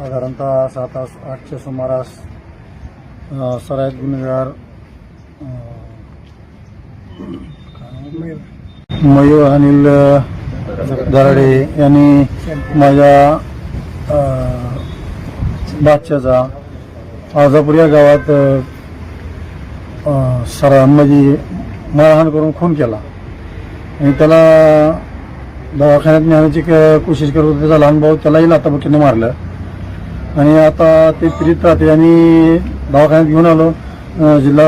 साधारणतः सात तास आठच्या सुमारास सरायत गुन्हेगार मयूर अनिल दराडे यांनी माझ्या बादशाचा आजापूर या गावात सरा म्हणजे मारहाण करून खून केला. आणि त्याला दवाखान्यात नेण्याची क- कोशिश करत होते त्याचा लहान भाऊ त्यालाही लाताबुक्कीने मारलं. आणि आता ते पीडित राहते आणि दवाखान्यात घेऊन आलो जिल्हा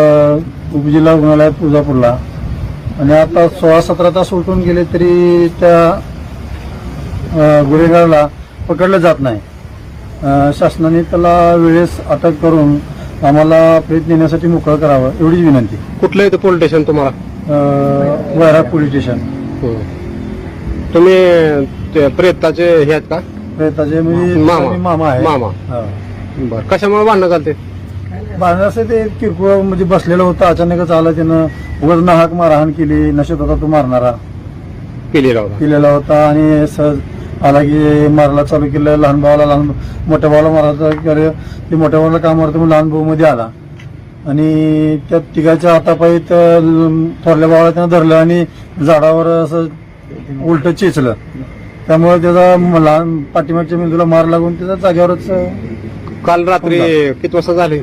उपजिल्हा रुग्णालयात तुळजापूरला. आणि आता सोळा सतरा तास उलटून गेले तरी त्या गुन्हेगाराला पकडलं जात नाही. शासनाने त्याला वेळेस अटक करून आम्हाला प्रयत्न नेण्यासाठी मोकळं करावं एवढीच विनंती. कुठलं इथं पोलीस स्टेशन तुम्हाला? वैराग पोलीस स्टेशन. तुम्ही प्रेताचे हे आहेत का? प्रयत्नाचे म्हणजे मामा. मी मामा. आहे. मामा. हा. बरं. कशामुळे भांडणं घालते? भांडण असं ते किरकोळ म्हणजे बसलेलं होतं. अचानकच आलं त्यानं उगाच नाहक मारहाण केली. नशेत होता तो मारणारा. केलेला होता. केलेला होता आणि सहज आला की मारायला चालू केलं. लहान भावाला लहान मोठ्या भावाला मारायचं केलं. ते मोठ्या भावाला काम मारतो मग लहान भाऊ मध्ये आला. आणि त्या तिघाच्या हातापायीत अं, थोरल्या भावाला त्यानं धरलं आणि झाडावर असं उलट चेचलं. त्यामुळे त्याचा लहान पाठीमागच्या मेंदूला मार लागून त्याचा जाग्यावरच अं, काल रात्री किती वाजता झाले?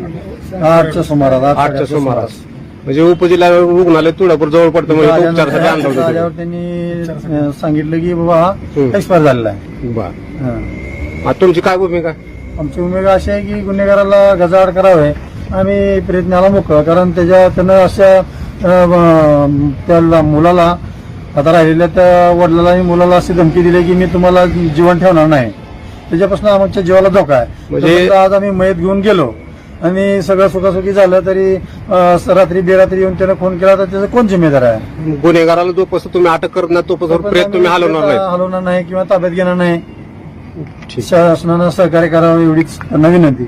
आठच्या सुमारास आठ आठच्या सुमारास. म्हणजे उपजिल्हा रुग्णालय तुळजापूर जवळ पडतं म्हणजे इथं उपचारासाठी आणलं आल्यावर होतं. आल्यावर त्यांनी सांगितलं की बाबा हा हम्म. एक्सपायर झालेला आहे. तुम्ही. बरं. हं. आता तुमची काय भूमिका? आमची भूमिका अशी आहे की गुन्हेगाराला गजाआड करावे. आम्ही प्रयत्नाला मोकळं कारण त्याच्या त्यानं अशा अं, त्या ल- मुलाला आता राहिलेल्या त्या वडिलाला आणि मुलाला अशी धमकी दिली की मी तुम्हाला जीवन ठेवणार नाही. त्याच्यापासून आमच्या जीवाला धोका आहे. म्हणजे- आज आम्ही मयत घेऊन गेलो. आणि सगळं सुखासुखी झालं तरी रात्री बेरात्री येऊन त्यानं फोन केला तर त्याचा कोण जिम्मेदार आहे? गुन्हेगाराला जोपासून तुम्ही अटक करत नाही तोपर्यंत प्रेत तुम्ही हलवणार नाही हलवणार नाही किंवा ताब्यात घेणार नाही. शासनानं सहकार्य करावं एवढीच त्यांना विनंती.